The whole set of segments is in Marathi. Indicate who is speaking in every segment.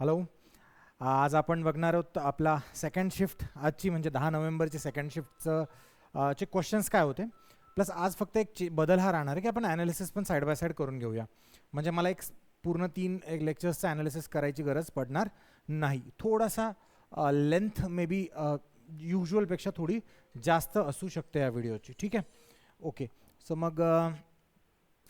Speaker 1: हॅलो uh, आज आपण बघणार आहोत आपला सेकंड शिफ्ट आजची म्हणजे दहा नोव्हेंबरची सेकंड शिफ्टचं uh, चे क्वेश्चन्स काय होते? प्लस आज फक्त एक चे- बदल हा राहणार आहे की आपण ॲनालिसिस पण साईड बाय साईड करून घेऊया. म्हणजे मला एक पूर्ण तीन एक लेक्चर्सचं ॲनालिसिस करायची गरज पडणार नाही. थोडासा लेंथ मे बी युजलपेक्षा थोडी जास्त असू शकते या व्हिडिओची ठीक आहे? ओके सो मग uh,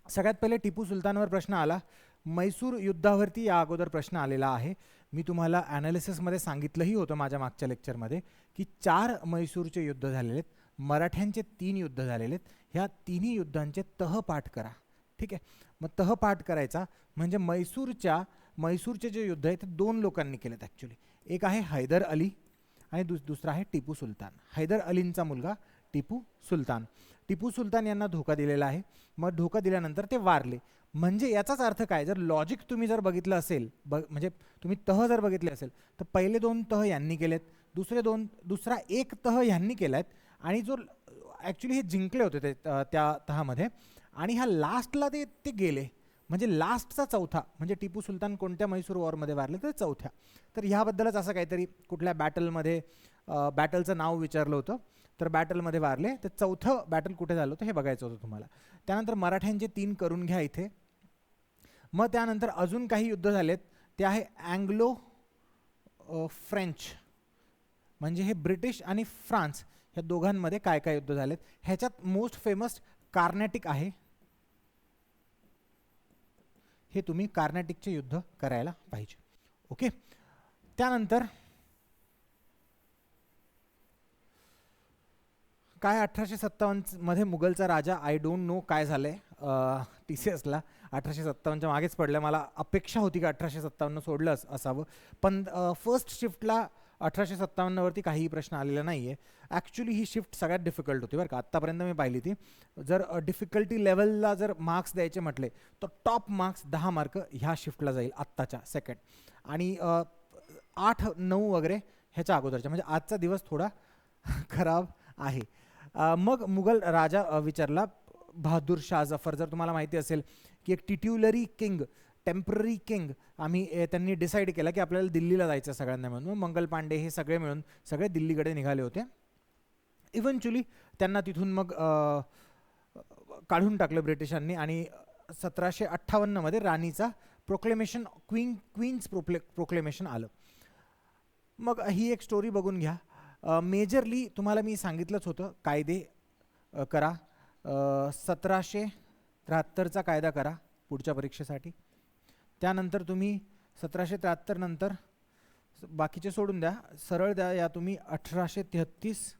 Speaker 1: सगळ्यात पहिले टिपू सुलतानवर प्रश्न आला. मैसूर युद्धावरती या अगोदर प्रश्न आलेला आहे. मी तुम्हाला ॲनालिसिसमध्ये सांगितलंही होतं माझ्या मागच्या लेक्चरमध्ये की चार मैसूरचे युद्ध झालेले आहेत मराठ्यांचे तीन युद्ध झालेले आहेत ह्या तिन्ही युद्धांचे तहपाठ करा. ठीक आहे? मग तहपाठ करायचा म्हणजे मैसूरच्या मैसूरचे जे युद्ध आहे ते दोन लोकांनी केलेत ॲक्च्युली एक आहे हैदर अली आणि दुस दुसरा आहे टिपू सुलतान. हैदर अलींचा मुलगा टिपू सुलतान. टिपू सुलतान यांना धोका दिलेला आहे. मग धोका दिल्यानंतर ते वारले. म्हणजे याचाच अर्थ काय? जर लॉजिक तुम्ही जर बघितलं असेल ब म्हणजे तुम्ही तह जर बघितले असेल तर पहिले दोन तह यांनी केलेत दुसरे दोन दुसरा एक तह यांनी केला आहेत आणि जो ॲक्च्युली हे जिंकले होते ते त्या तहामध्ये आणि ह्या लास्टला ते ते गेले. म्हणजे लास्टचा चौथा म्हणजे टिपू सुलतान कोणत्या म्हैसूर वॉरमध्ये वारले तर चौथ्या. तर ह्याबद्दलच असं काहीतरी कुठल्या बॅटलमध्ये बॅटलचं नाव विचारलं होतं. तर बॅटलमध्ये वारले. तर चौथं बॅटल कुठे झालं होतं हे बघायचं होतं तुम्हाला. त्यानंतर मराठ्यांचे तीन करून घ्या इथे. मग त्यानंतर अजून काही युद्ध झालेत. ते आहे अँग्लो फ्रेंच. म्हणजे हे ब्रिटिश आणि फ्रान्स ह्या दोघांमध्ये काय काय युद्ध झालेत? ह्याच्यात मोस्ट फेमस कार्नॅटिक आहे. हे तुम्ही कार्नॅटिकचे युद्ध करायला पाहिजे. ओके त्यानंतर काय अठराशे सत्तावन्नमध्ये मुघलचा राजा आय डोंट नो काय झालं आहे टी सी एसला अठराशे सत्तावन्नच्या मागेच पडलं मला अपेक्षा होती की अठराशे सत्तावन्न सोडलं असावं. पण फर्स्ट शिफ्टला अठराशे सत्तावन्नवरती काहीही प्रश्न आलेला नाही आहे ॲक्च्युली ही शिफ्ट सगळ्यात डिफिकल्ट होती बरं का. आत्तापर्यंत मी पाहिली ती. जर डिफिकल्टी लेवलला जर मार्क्स द्यायचे म्हटले तर टॉप मार्क्स दहा मार्क ह्या शिफ्टला जाईल आत्ताच्या सेकंड आणि आठ नऊ वगैरे ह्याच्या अगोदरच्या. म्हणजे आजचा दिवस थोडा खराब आहे. मग मुघल राजा विचारला बहादूर शाह जफर जर तुम्हाला माहिती असेल की एक टिट्युलरी किंग टेंपररी किंग आम्ही त्यांनी डिसाईड केलं की आपल्याला दिल्लीला जायचं सगळ्यांना मिळून. मग मंगल पांडे हे सगळे मिळून सगळे दिल्लीकडे निघाले होते. इव्हेंच्युअली त्यांना तिथून मग काढून टाकलं ब्रिटिशांनी आणि सतराशे अठ्ठावन्नमध्ये राणीचा प्रोक्लेमेशन क्वीन क्वीन्स प्रोक्ले प्रोक्लेमेशन आलं. मग ही एक स्टोरी बघून घ्या. मेजरली तुम्हाला मी सांगितलंच होतं कायदे करा. सतराशे त्र्याहत्तरचा कायदा करा पुढच्या परीक्षेसाठी. त्यानंतर तुम्ही सतराशे त्र्याहत्तर नंतर बाकीचे सोडून द्या. सरळ द्या या तुम्ही अठराशे तेहत्तीस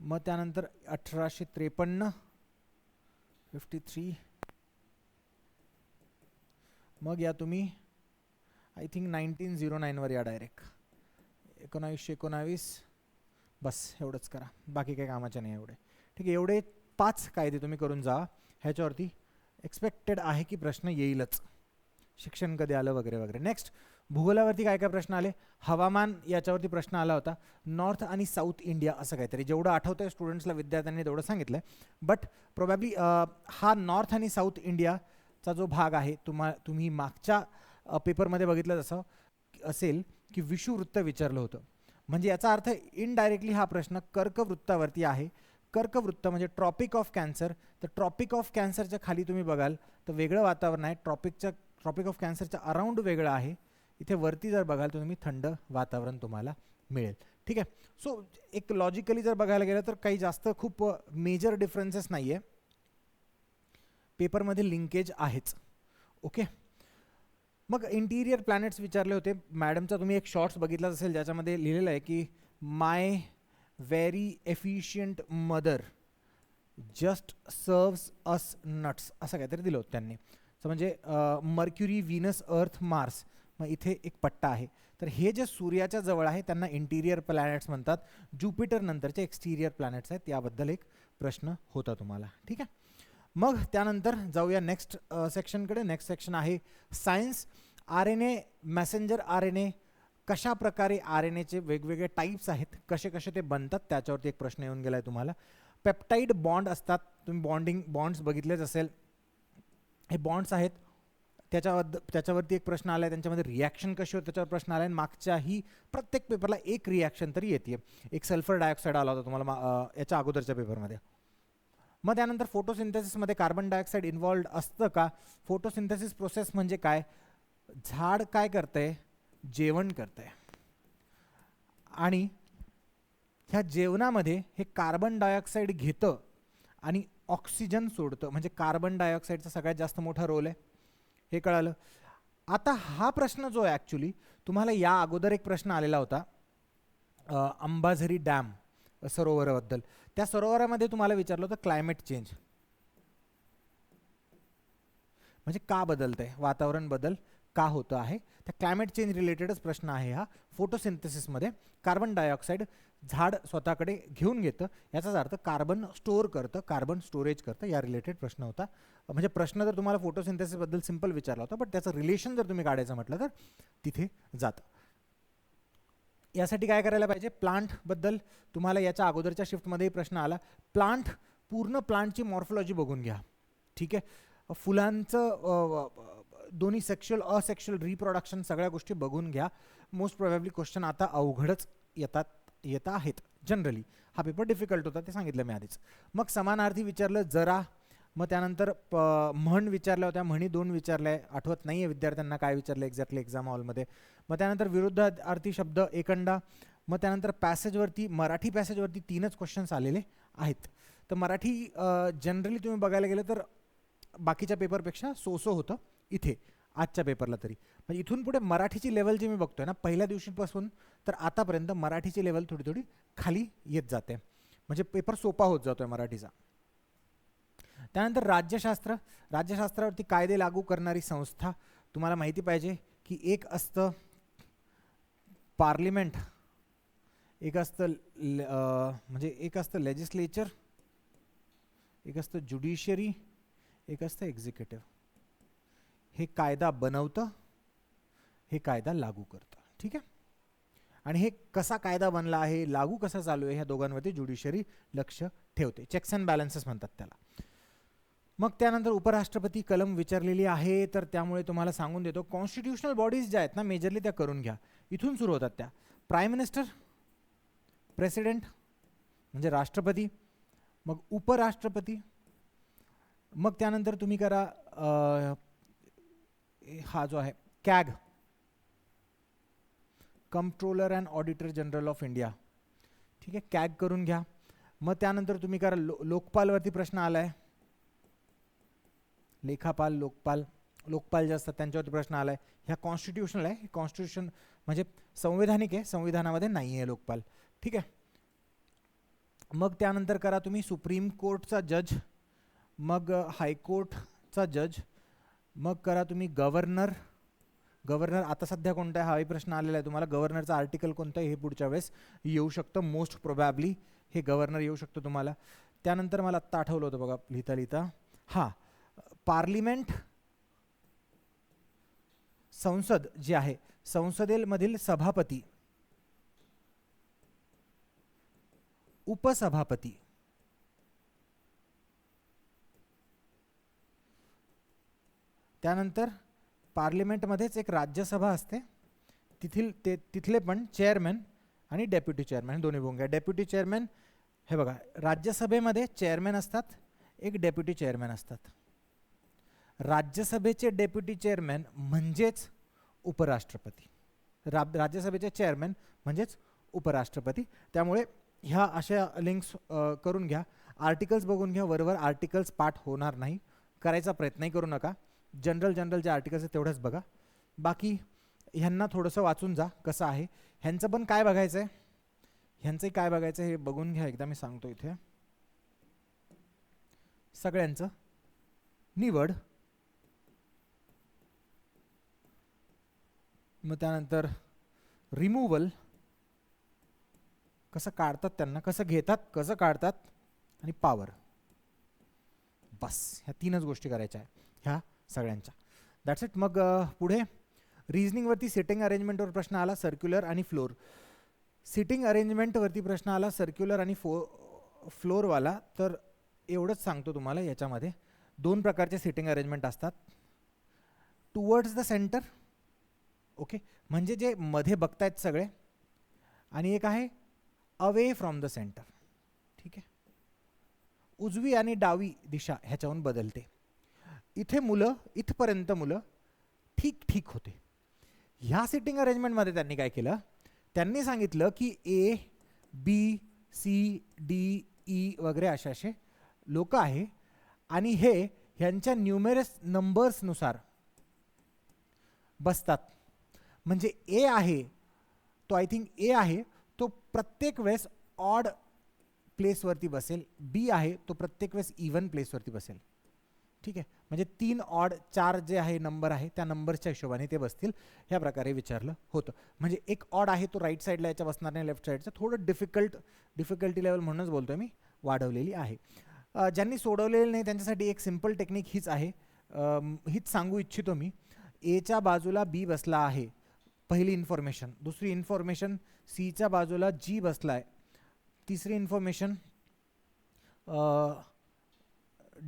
Speaker 1: मग त्यानंतर अठराशे त्रेपन्न फिफ्टी थ्री मग या तुम्ही आय थिंक नाईन्टीन झिरो नाईनवर या डायरेक्ट एकोणावीसशे एकोणावीस. बस एवढंच करा. बाकी काही कामाचे नाही एवढे. ठीक आहे एवढे पाच कायदे तुम्ही करून जा. ह्याच्यावरती एक्सपेक्टेड आहे की प्रश्न येईलच. शिक्षण कधी आलं वगैरे वगैरे. नेक्स्ट भूगोलावरती काय काय प्रश्न आले? हवामान याच्यावरती प्रश्न आला होता. नॉर्थ आणि साऊथ इंडिया असं काहीतरी. जेवढं आठवतं आहे स्टुडंट्सला विद्यार्थ्यांनी तेवढं सांगितलं आहे बट प्रोबॅबली हा नॉर्थ आणि साऊथ इंडियाचा जो भाग आहे तुम्हा तुम्ही मागच्या पेपरमध्ये बघितलं जसं असेल की विषुवृत्त विचारलं होतं. म्हणजे याचा अर्थ इनडायरेक्टली हा प्रश्न कर्कवृत्तावरती आहे. कर्कवृत्त म्हणजे ट्रॉपिक ऑफ कॅन्सर तर ट्रॉपिक ऑफ कॅन्सरच्या खाली तुम्ही बघाल तर वेगळं वातावरण आहे. ट्रॉपिकच्या ट्रॉपिक ऑफ कॅन्सरच्या अराउंड वेगळं आहे. इथे वरती जर बघाल तर तुम्ही थंड वातावरण तुम्हाला मिळेल. ठीक आहे? सो एक लॉजिकली जर बघायला गेलं तर काही जास्त खूप मेजर डिफरन्सेस नाही आहे पेपरमध्ये लिंकेज आहेच. ओके मग इंटिरियर प्लॅनेट्स विचारले होते. मॅडमचा तुम्ही एक शॉर्ट्स बघितला असेल ज्याच्यामध्ये लिहिलेलं आहे की my very efficient mother just serves us nuts असं काहीतरी दिलं होतं त्यांनी. सो म्हणजे मर्क्युरी व्हिनस अर्थ मार्स मग इथे एक पट्टा आहे. तर हे जे सूर्याच्या जवळ आहे त्यांना इंटिरियर प्लॅनेट्स म्हणतात. ज्युपिटर नंतरचे एक्सटिरियर प्लॅनेट्स आहेत. त्याबद्दल एक प्रश्न होता तुम्हाला. ठीक आहे? मग त्यानंतर जाऊया नेक्स्ट सेक्शनकडे नेक्स्ट सेक्शन आहे science R N A messenger R N A कशा प्रकारे आर एन एचे वेगवेगळे टाईप्स आहेत कसे कसे ते बनतात त्याच्यावरती एक प्रश्न येऊन गेला आहे तुम्हाला. पेप्टाईड बॉन्ड असतात. तुम्ही बॉन्डिंग बॉन्ड्स बघितलेच असेल. हे बॉन्ड्स आहेत. त्याच्याबद्दल त्याच्यावरती एक प्रश्न आला आहे त्यांच्यामध्ये रिॲक्शन कशी होते त्याच्यावर प्रश्न आला आहे मागच्याही प्रत्येक पेपरला एक रिॲक्शन तरी येते एक सल्फर डायऑक्साईड आला होता तुम्हाला मा- याच्या अगोदरच्या पेपरमध्ये मग त्यानंतर फोटोसिंथेसिसमध्ये कार्बन डायऑक्साईड इन्वॉल्ड असतं का? फोटोसिंथेसिस प्रोसेस म्हणजे काय? झाड काय करतंय? जेवण करतंय. आणि ह्या जेवणामध्ये हे कार्बन डायऑक्साईड घेतं आणि ऑक्सिजन सोडतं. म्हणजे कार्बन डायऑक्साईडचा सगळ्यात जास्त मोठा रोल आहे. हे कळालं? आता हा प्रश्न जो आहे ॲक्च्युली तुम्हाला या अगोदर एक प्रश्न आलेला होता. अंबाझरी डॅम सरोवराबद्दल. त्या सरोवरामध्ये तुम्हाला विचारलं होतं क्लायमेट चेंज. म्हणजे का बदलतंय? वातावरण बदल का होतं आहे? त्या क्लायमेट चेंज रिलेटेडच प्रश्न आहे हा. फोटोसिंथेसिसमध्ये कार्बन डायऑक्साईड झाड स्वतःकडे घेऊन घेतं. याचाच अर्थ कार्बन स्टोअर करतं कार्बन स्टोरेज करतं या रिलेटेड प्रश्न होता. म्हणजे प्रश्न जर तुम्हाला फोटोसिंथेसिसबद्दल सिंपल विचारला होता बट त्याचं रिलेशन जर तुम्ही काढायचं म्हटलं तर तिथे जातं. यासाठी काय करायला पाहिजे? प्लांटबद्दल तुम्हाला याच्या अगोदरच्या शिफ्टमध्येही प्रश्न आला. प्लांट पूर्ण प्लांटची मॉर्फॉलॉजी बघून घ्या. ठीक आहे? फुलांचं दोन्ही सेक्शुअल असेक्शुअल रिप्रोडक्शन सगळ्या गोष्टी बघून घ्या. मोस्ट प्रोबॅबली क्वेश्चन आता अवघडच येतात येत आहेत जनरली हा पेपर डिफिकल्ट होता ते सांगितलं मी आधीच. मग समानार्थी विचारलं जरा. मग त्यानंतर प म्हण विचारल्या होत्या म्हणी दोन विचारल्या. आहे आठवत नाही आहे विद्यार्थ्यांना काय विचारलं एक्झॅक्टली एक्झाम हॉलमध्ये मग त्यानंतर विरुद्धार्थी शब्द एकंडा. मग त्यानंतर पॅसेजवरती मराठी पॅसेजवरती तीनच क्वेश्चन्स आलेले आहेत. तर मराठी जनरली तुम्ही बघायला गेलं तर बाकीच्या पेपरपेक्षा सो सो होतं इथे आजच्या पेपरला तरी. म्हणजे इथून पुढे मराठीची लेवल जी मी बघतोय ना पहिल्या दिवशीपासून तर आतापर्यंत मराठीची लेवल थोडी थोडी खाली येत जाते. म्हणजे पेपर सोपा होत जातोय मराठीचा. त्यानंतर राज्यशास्त्र. राज्यशास्त्रावरती कायदे लागू करणारी संस्था. तुम्हाला माहिती पाहिजे की एक असतं पार्लिमेंट एक असतं म्हणजे एक असतं लेजिस्लेचर एक असतं ज्युडिशरी एक असतं एक्झिक्युटिव्ह हे कायदा बनवतं हे कायदा लागू करतं. ठीक आहे? आणि हे कसा कायदा बनला आहे लागू कसा चालू आहे ह्या दोघांवरती ज्युडिशरी लक्ष ठेवते. चेक्स अँड बॅलन्सेस म्हणतात त्याला. मग त्यानंतर उपराष्ट्रपती कलम विचारलेली आहे तर त्यामुळे तुम्हाला सांगून देतो. कॉन्स्टिट्युशनल बॉडीज ज्या आहेत ना मेजरली त्या करून घ्या. इथून सुरू होतात त्या. प्राईम मिनिस्टर प्रेसिडेंट म्हणजे राष्ट्रपती मग उपराष्ट्रपती मग त्यानंतर तुम्ही करा हा जो आहे CAG. Controller and auditor general of India ठीक आहे कॅग करून घ्या. मग त्यानंतर तुम्ही करा लो लोकपालवरती प्रश्न आला आहे लेखापाल लोकपाल लोकपाल जे असतात त्यांच्यावरती प्रश्न आला आहे ह्या कॉन्स्टिट्युशनल आहे. कॉन्स्टिट्यूशन म्हणजे संवैधानिक आहे. संविधानामध्ये नाही आहे लोकपाल. ठीक आहे? मग त्यानंतर करा तुम्ही सुप्रीम कोर्टचा जज मग हायकोर्टचा जज मग करा तुम्ही गव्हर्नर. गव्हर्नर आता सध्या कोणता आहे? हाही प्रश्न आलेला आहे तुम्हाला. गव्हर्नरचा आर्टिकल कोणतं आहे हे पुढच्या वेळेस येऊ शकतं. मोस्ट प्रोबॅबली हे गव्हर्नर येऊ शकतं तुम्हाला. त्यानंतर मला आत्ता आठवलं होतं बघा लिहिता लिहिता हां. पार्लिमेंट संसद जे आहे संसदेमधील सभापती उपसभापती त्यानंतर पार्लिमेंटमध्येच एक राज्यसभा असते. तिथील ते तिथले पण चेअरमॅन आणि डेप्युटी चेअरमॅन दोन्ही भूमिका. डेप्युटी चेअरमॅन हे बघा राज्यसभेमध्ये चेअरमॅन असतात एक डेप्युटी चेअरमॅन असतात. राज्यसभेचे डेप्युटी चेअरमॅन म्हणजेच उपराष्ट्रपती. रा राज्यसभेचे चेअरमॅन म्हणजेच उपराष्ट्रपती. त्यामुळे ह्या अशा लिंक्स करून घ्या. आर्टिकल्स बघून घ्या. वरवर आर्टिकल्स पाठ होणार नाही. करायचा प्रयत्नही करू नका. जनरल जनरल जे आर्टिकल्स आहेत तेवढंच बघा. बाकी ह्यांना थोडंसं वाचून जा कसं आहे. ह्यांचं पण काय बघायचं आहे ह्यांचंही काय बघायचं आहे हे बघून घ्या. एकदा मी सांगतो इथे. सगळ्यांचं निवड. मग त्यानंतर रिमूव्हल कसं काढतात त्यांना कसं घेतात कसं काढतात आणि पावर बस ह्या तीनच गोष्टी करायच्या आहे ह्या सगळ्यांच्या. दॅट्स इट मग पुढे रिझनिंगवरती सिटिंग अरेंजमेंटवर प्रश्न आला सर्क्युलर आणि फ्लोर सिटिंग अरेंजमेंटवरती प्रश्न आला सर्क्युलर आणि फो फ्लोअरवाला तर एवढंच सांगतो तुम्हाला याच्यामध्ये. दोन प्रकारचे सिटिंग अरेंजमेंट असतात. Towards the centre okay? म्हणजे जे मध्ये बघतायत सगळे आणि एक आहे अवे फ्रॉम द सेंटर ठीक आहे? उजवी आणि डावी दिशा ह्याच्याहून बदलते. इथे मुलं इथपर्यंत मुलं ठीक ठीक होते. ह्या सिटिंग अरेंजमेंटमध्ये त्यांनी काय केलं? त्यांनी सांगितलं की A B C D E वगैरे असे असे लोक आहे. आणि हे ह्यांच्या न्युमेरस नंबर्सनुसार बसतात. म्हणजे ए आहे तो आय थिंक ए आहे तो प्रत्येक वेळेस ऑड प्लेसवरती बसेल. बी आहे तो प्रत्येक वेळेस इवन प्लेसवरती बसेल. ठीक आहे? म्हणजे तीन ऑड चार जे आहे नंबर आहे त्या नंबरच्या हिशोबाने ते बसतील. ह्या प्रकारे विचारलं होतं. म्हणजे एक ऑड आहे तो राईट साईडला याच्या बसणार नाही लेफ्ट साईडचा थोडं डिफिकल्ट डिफिकल्टी लेवल म्हणूनच बोलतोय मी वाढवलेली आहे. ज्यांनी सोडवलेली नाही त्यांच्यासाठी एक सिंपल टेक्निक हीच आहे. हीच सांगू इच्छितो मी. एच्या बाजूला बी बसला आहे. पहिली इन्फॉर्मेशन दुसरी इन्फॉर्मेशन सीच्या बाजूला जी बसला आहे तिसरी इन्फॉर्मेशन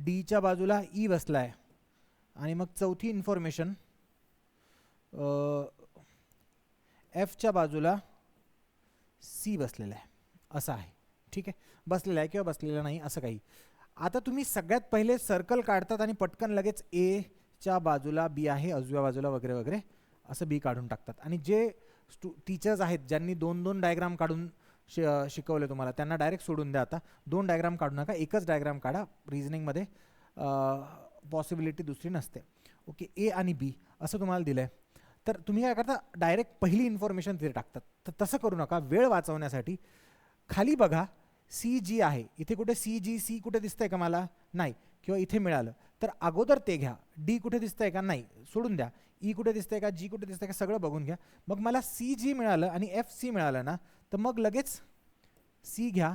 Speaker 1: डीच्या बाजूला e ई बसला आहे आणि मग चौथी इन्फॉर्मेशन एफच्या बाजूला सी बसलेला आहे. असं आहे. ठीक आहे? बसलेला आहे किंवा बसलेला नाही असं काही. आता तुम्ही सगळ्यात पहिले सर्कल काढतात आणि पटकन लगेच एच्या बाजूला बी आहे अजव्या बाजूला वगैरे वगैरे. असं बी काढून टाकतात. आणि जे स्टू टीचर्स आहेत ज्यांनी दोन दोन डायग्राम काढून शि शिकवले तुम्हाला त्यांना डायरेक्ट सोडून द्या आता. दोन डायग्राम काढू नका एकच डायग्राम काढा रिझनिंगमध्ये पॉसिबिलिटी दुसरी नसते. ओके ए आणि बी असं तुम्हाला दिलं आहे तर तुम्ही काय करता डायरेक्ट पहिली इन्फॉर्मेशन तिथे टाकतात. तर तसं करू नका वेळ वाचवण्यासाठी. खाली बघा सी जी आहे. इथे कुठे सी जी सी कुठे दिसतंय का मला? नाही. किंवा इथे मिळालं तर अगोदर ते घ्या. डी कुठे दिसतंय का? नाही. सोडून द्या. ई कुठे दिसतंय का? जी कुठे दिसतंय का? सगळं बघून घ्या. मग मला सी जी मिळालं आणि एफ सी मिळालं ना तर मग लगेच सी घ्या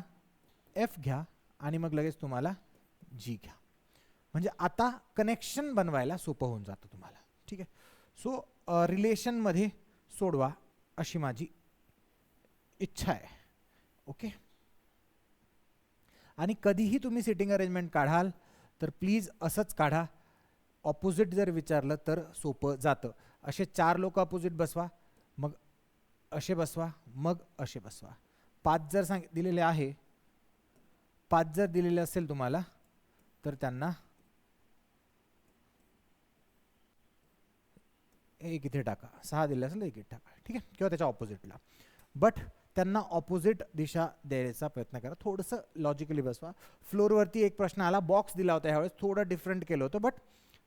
Speaker 1: एफ घ्या आणि मग लगेच तुम्हाला जी घ्या. म्हणजे आता कनेक्शन बनवायला सोपं होऊन जातं तुम्हाला. ठीक आहे? सो रिलेशनमध्ये सोडवा अशी माझी इच्छा आहे. ओके आणि कधीही तुम्ही सिटिंग अरेंजमेंट काढाल तर प्लीज असंच काढा. ऑपोजिट जर विचारलं तर सोपं जातं. असे चार लोक अपोजिट बसवा. मग असे बसवा. मग असे बसवा. पाच जर सांग दिलेले आहे. पाच जर दिलेले असेल तुम्हाला तर त्यांना एक इथे टाका. सहा दिले असेल एक इथे टाका. ठीक आहे? किंवा त्याच्या ऑपोजिटला बट त्यांना ऑपोजिट दिशा द्यायचा प्रयत्न करा. थोडंसं लॉजिकली बसवा. फ्लोअरवरती एक प्रश्न आला. बॉक्स दिला होता ह्यावेळेस. थोडं डिफरंट केलं होतं बट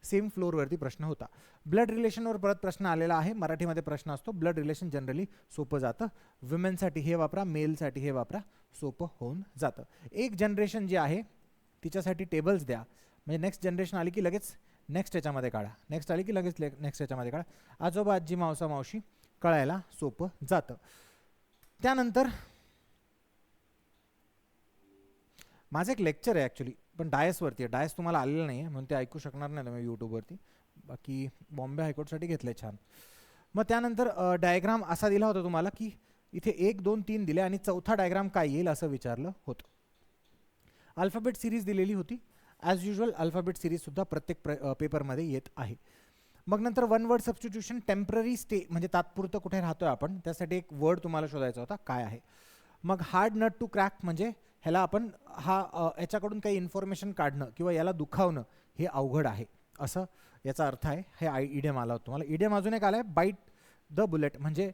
Speaker 1: सेम फ्लोअरवरती प्रश्न होता. ब्लड रिलेशनवर परत प्रश्न आलेला आहे. मराठीमध्ये प्रश्न असतो ब्लड रिलेशन जनरली सोपं जातं. विमेनसाठी हे वापरा मेलसाठी हे वापरा. सोपं होऊन जातं. एक जनरेशन जी आहे तिच्यासाठी टेबल्स द्या. म्हणजे नेक्स्ट जनरेशन आली की लगेच नेक्स्ट याच्यामध्ये काढा. नेक्स्ट आली की लगेच नेक्स्ट याच्यामध्ये काढा. आजोबा आजी मावसा मावशी कळायला सोपं जातं. त्यानंतर माझं एक लेक्चर आहे ॲक्च्युली पण डायसवरती आहे. डायस तुम्हाला आलेलं नाही आहे म्हणून ते ऐकू शकणार नाही तुम्ही यूट्यूबवरती बाकी बॉम्बे हायकोर्टसाठी घेतलं आहे छान. मग त्यानंतर डायग्राम असा दिला होता तुम्हाला की इथे एक दोन तीन दिले आणि चौथा डायग्राम काय येईल असं विचारलं होतं. अल्फाबेट सिरीज दिलेली होती. ॲज युजल अल्फाबेट सिरीजसुद्धा प्रत्येक प्र पेपरमध्ये येत आहे. मग नंतर one word substitution temporary stay म्हणजे तात्पुरतं कुठे राहतोय आपण त्यासाठी एक वर्ड तुम्हाला शोधायचा होता काय आहे. मग हार्ड नट टू क्रॅक म्हणजे ह्याला आपण हा याच्याकडून काही इन्फॉर्मेशन काढणं किंवा याला दुखावणं हे अवघड आहे. असं याचा अर्थ आहे हे आय इडियम आला होता तुम्हाला. इडियम अजून एक आला आहे बाईट द बुलेट म्हणजे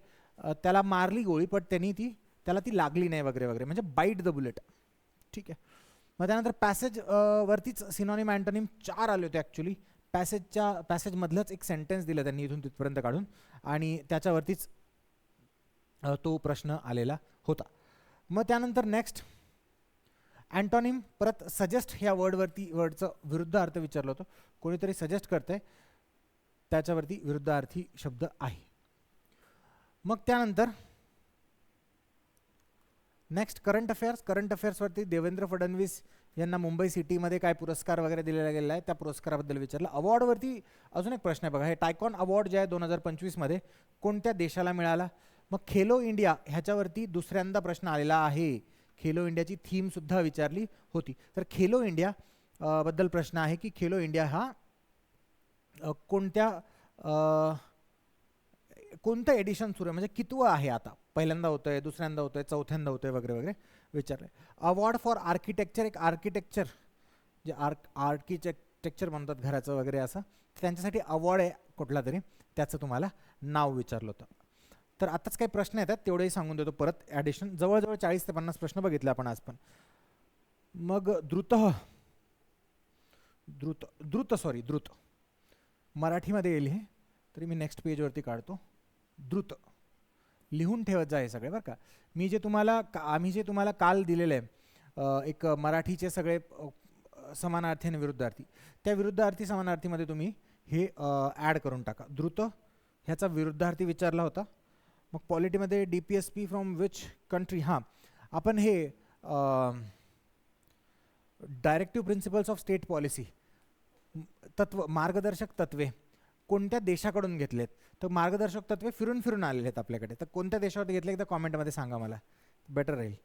Speaker 1: त्याला मारली गोळी पण त्यांनी ती त्याला ती लागली नाही वगैरे वगैरे म्हणजे बाईट द बुलेट ठीक आहे. मग त्यानंतर पॅसेज वरतीच सिनॉनिम अँटोनिम चार आले होते ॲक्च्युली पॅसेजच्या पॅसेजमधलंच एक सेंटेन्स दिलं त्यांनी इथून तिथपर्यंत काढून. आणि त्याच्यावरतीच तो प्रश्न आलेला होता. मग त्यानंतर नेक्स्ट अँटॉनिम परत सजेस्ट ह्या वर्डवरती वर्डचं विरुद्ध अर्थ विचारलं होतं. कोणीतरी सजेस्ट करते त्याच्यावरती विरुद्धार्थी शब्द आहे. मग त्यानंतर नेक्स्ट करंट अफेअर्स करंट अफेअर्सवरती देवेंद्र फडणवीस यांना मुंबई सिटीमध्ये काय पुरस्कार वगैरे दिलेला गेलेला आहे त्या पुरस्काराबद्दल विचारलं. अवॉर्डवरती अजून एक प्रश्न आहे बघा. हे टायकॉन अवॉर्ड जे आहे दोन हजार पंचवीसमध्ये कोणत्या देशाला मिळाला? मग खेलो इंडिया ह्याच्यावरती दुसऱ्यांदा प्रश्न आलेला आहे. खेलो इंडियाची थीमसुद्धा विचारली होती. तर खेलो इंडिया बद्दल प्रश्न आहे की खेलो इंडिया हा कोणत्या कोणतं एडिशन सुरू आहे? म्हणजे कितवं आहे आता? पहिल्यांदा होतं आहे दुसऱ्यांदा होतं आहे चौथ्यांदा होतं आहे वगैरे वगैरे विचारलं अवॉर्ड फॉर आर्किटेक्चर एक आर्किटेक्चर जे आर्क आर्किटेक्चर म्हणतात घराचं वगैरे असं त्यांच्यासाठी अवॉर्ड आहे कुठला तरी त्याचं तुम्हाला नाव विचारलं होतं. तर आताच काही प्रश्न येतात तेवढेही सांगून देतो परत ॲडिशन जवळजवळ चाळीस ते पन्नास प्रश्न बघितले आपण आज पण. मग द्रुत द्रुत द्रुत सॉरी द्रुत. मराठीमध्ये येईल हे तरी मी नेक्स्ट पेजवरती काढतो. द्रुत. लिहून ठेवत जा हे सगळे बरं का. मी जे तुम्हाला का आम्ही जे तुम्हाला काल दिलेलं आहे एक मराठीचे सगळे समानार्थी आणि विरुद्धार्थी त्या विरुद्धार्थी समानार्थीमध्ये तुम्ही हे ॲड करून टाका. द्रुत ह्याचा विरुद्धार्थी विचारला होता. मग पॉलिटीमध्ये D P S P from which country हां. आपण हे directive principles of state policy तत्व मार्गदर्शक तत्वे कोणत्या देशाकडून घेतलेत? तर मार्गदर्शक तत्वे फिरून फिरून आलेले आहेत आपल्याकडे. तर कोणत्या देशावर घेतले एकदा कॉमेंटमध्ये सांगा मला. बेटर राहील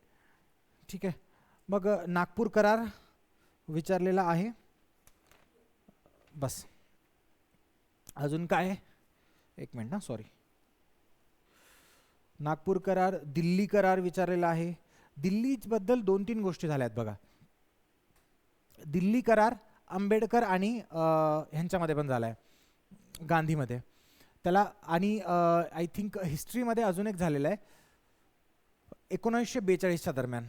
Speaker 1: ठीक आहे. मग नागपूर करार विचारलेला आहे. बस. अजून काय? आहे? एक मिनिट ना सॉरी नागपूर करार दिल्ली करार विचारलेला आहे. दिल्लीबद्दल दोन तीन गोष्टी झाल्या आहेत बघा. दिल्ली करार आंबेडकर आणि ह्यांच्यामध्ये पण झाला आहे गांधीमध्ये. त्याला आणि आय थिंक हिस्ट्रीमध्ये अजून एक झालेलं आहे. एकोणावीसशे बेचाळीसच्या दरम्यान.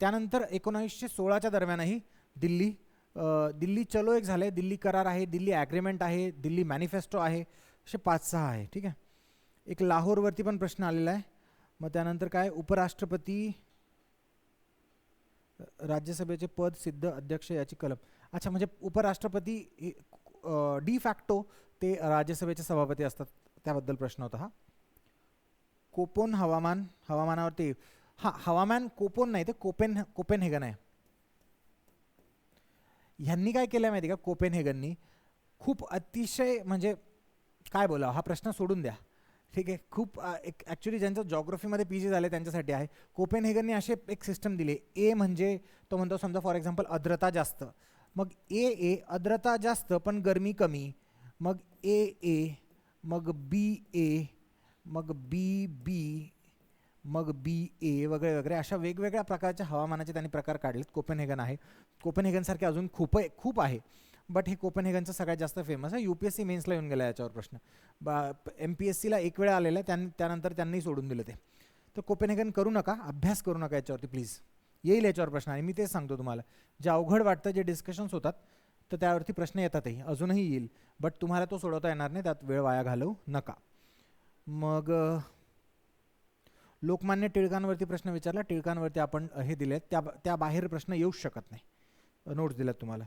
Speaker 1: त्यानंतर एकोणावीसशे सोळाच्या दरम्यानही दिल्ली दिल्ली चलो एक झालं आहे दिल्ली करार आहे दिल्ली ॲग्रीमेंट आहे दिल्ली मॅनिफेस्टो आहे. असे पाच सहा आहे. ठीक आहे? एक लाहोरवरती पण प्रश्न आलेला आहे. मग त्यानंतर काय? उपराष्ट्रपती राज्यसभेचे पद सिद्ध अध्यक्ष याची कलम. अच्छा म्हणजे उपराष्ट्रपती डी फॅक्टो ते राज्यसभेचे सभापती असतात त्याबद्दल प्रश्न होता हा. कोपोन हवामान हवामानावरती हां हवामान कोपोन नाही ते कोपेन कोपेनहेगन आहे. ह्यांनी काय केलं माहिती का? कोपेनहेगननी खूप अतिशय म्हणजे काय बोला हा प्रश्न सोडून द्या. ठीक आहे खूप एक ॲक्च्युली ज्यांचं जॉग्रफीमध्ये पी जी झाले त्यांच्यासाठी आहे. कोपेनहेगननी असे एक सिस्टम दिली. ए म्हणजे तो म्हणतो समजा फॉर एक्झाम्पल आर्द्रता जास्त. मग ए ए आर्द्रता जास्त पण गरमी कमी. मग ए ए मग बी ए मग बी बी मग बी ए वगैरे वगैरे. अशा वेगवेगळ्या प्रकारच्या हवामानाचे त्यांनी प्रकार काढलेत. कोपेनहेगन आहे. कोपेनहेगनसारखे अजून खूप खूप आहे. बट हे कोपेनहेगनचं सगळ्यात जास्त फेमस आहे. यू पी एस सी मेन्सला येऊन गेला याच्यावर प्रश्न. बा एम पी एस सीला एक वेळा आलेला आहे त्यां त्यानंतर त्यांनी सोडून दिलं ते. तर कोपेनहेगन करू नका अभ्यास करू नका याच्यावरती प्लीज येईल याच्यावर प्रश्न आणि मी तेच सांगतो तुम्हाला. जे अवघड वाटतं जे डिस्कशन्स होतात तर त्यावरती प्रश्न येतातही. अजूनही येईल. बट तुम्हाला तो सोडवता येणार नाही. त्यात वेळ वाया घालवू नका. मग लोकमान्य टिळकांवरती प्रश्न विचारला. टिळकांवरती आपण हे दिलेत. त्या त्या बाहेर प्रश्न येऊच शकत नाही. नोट्स दिल्यात तुम्हाला.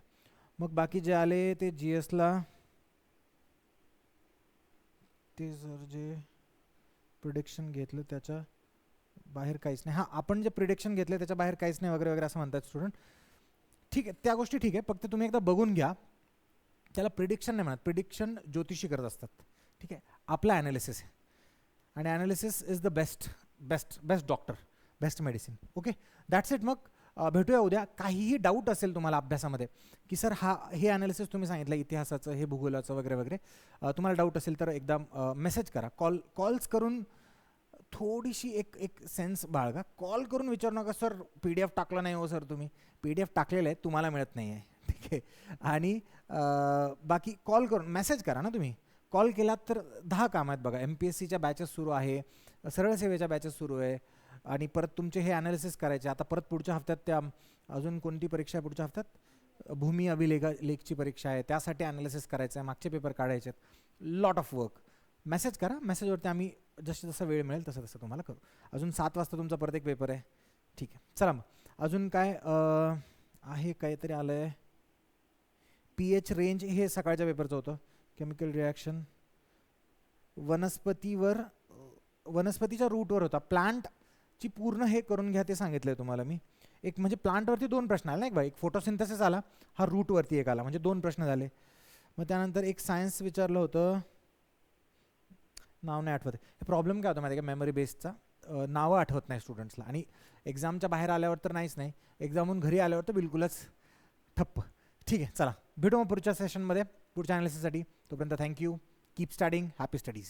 Speaker 1: मग बाकी जे आले ते जी एसला ते जर जे प्रिडिक्शन घेतलं त्याच्या बाहेर काहीच नाही. हां आपण जे प्रिडिक्शन घेतलं त्याच्या बाहेर काहीच नाही वगैरे वगैरे असं म्हणतात स्टुडंट ठीक आहे त्या गोष्टी ठीक आहे फक्त तुम्ही एकदा बघून घ्या. त्याला प्रिडिक्शन नाही म्हणत प्रिडिक्शन ज्योतिषी करत असतात. ठीक आहे आपला ॲनालिसिस आहे. आणि analysis is the best best best doctor best medicine okay that's it मग. भेटूया उद्या. काहीही डाऊट असेल तुम्हाला अभ्यासामध्ये की सर हा हे ॲनालिसिस तुम्ही सांगितलं इतिहासाचं हे भूगोलाचं वगैरे वगैरे. तुम्हाला डाऊट असेल तर एकदा मेसेज करा. कॉल कॉल्स करून थोडीशी एक एक सेन्स बाळगा. कॉल करून विचारू नका सर पी डी एफ टाकला नाही हो सर तुम्ही. पी डी एफ टाकलेलं आहे तुम्हाला मिळत नाही आहे ठीक आहे? आणि बाकी कॉल करून मेसेज करा ना तुम्ही. कॉल केलात तर दहा काम आहेत बघा. एम पी एस सीच्या बॅचेस सुरू आहे सरळ सेवेच्या बॅचेस सुरू आहे आणि परत तुमचे हे ॲनालिसिस करायचे. आता परत पुढच्या हफ्त्यात त्या अजून कोणती परीक्षा आहे पुढच्या हफ्त्यात भूमी अभिलेखा लेखची परीक्षा आहे. त्यासाठी ॲनालिसिस करायचं आहे मागचे पेपर काढायचे आहेत लॉट ऑफ वर्क मेसेज करा. मेसेजवरती आम्ही जसं जसं वेळ मिळेल तसं तसं तुम्हाला करू. अजून सात वाजता तुमचा परत एक पेपर आहे. ठीक आहे. चला मग. अजून काय आहे काहीतरी आलं आहे पी एच रेंज हे सकाळच्या पेपरचं होतं. केमिकल रिॲक्शन वनस्पतीवर वनस्पतीच्या रूटवर होता. प्लांटची पूर्ण हे करून घ्या ते सांगितलं तुम्हाला मी. एक म्हणजे प्लांटवरती दोन प्रश्न आले नाही बाई? एक फोटोसिंथेसिस आला हा रूटवरती एक आला. म्हणजे दोन प्रश्न झाले. मग त्यानंतर एक सायन्स विचारलं होतं. नाव नाही आठवत. हे प्रॉब्लेम काय होता माहिती का? मेमरी बेसचा नावं आठवत नाही स्टुडंट्सला आणि एक्झामच्या बाहेर आल्यावर तर नाहीच नाही. एक्झामहून घरी आल्यावर तर बिलकुलच ठप्प. ठीक आहे चला. भेटू मग पुढच्या सेशनमध्ये पुढच्या अनालिसिससाठी तोपर्यंत thank you keep starting happy studies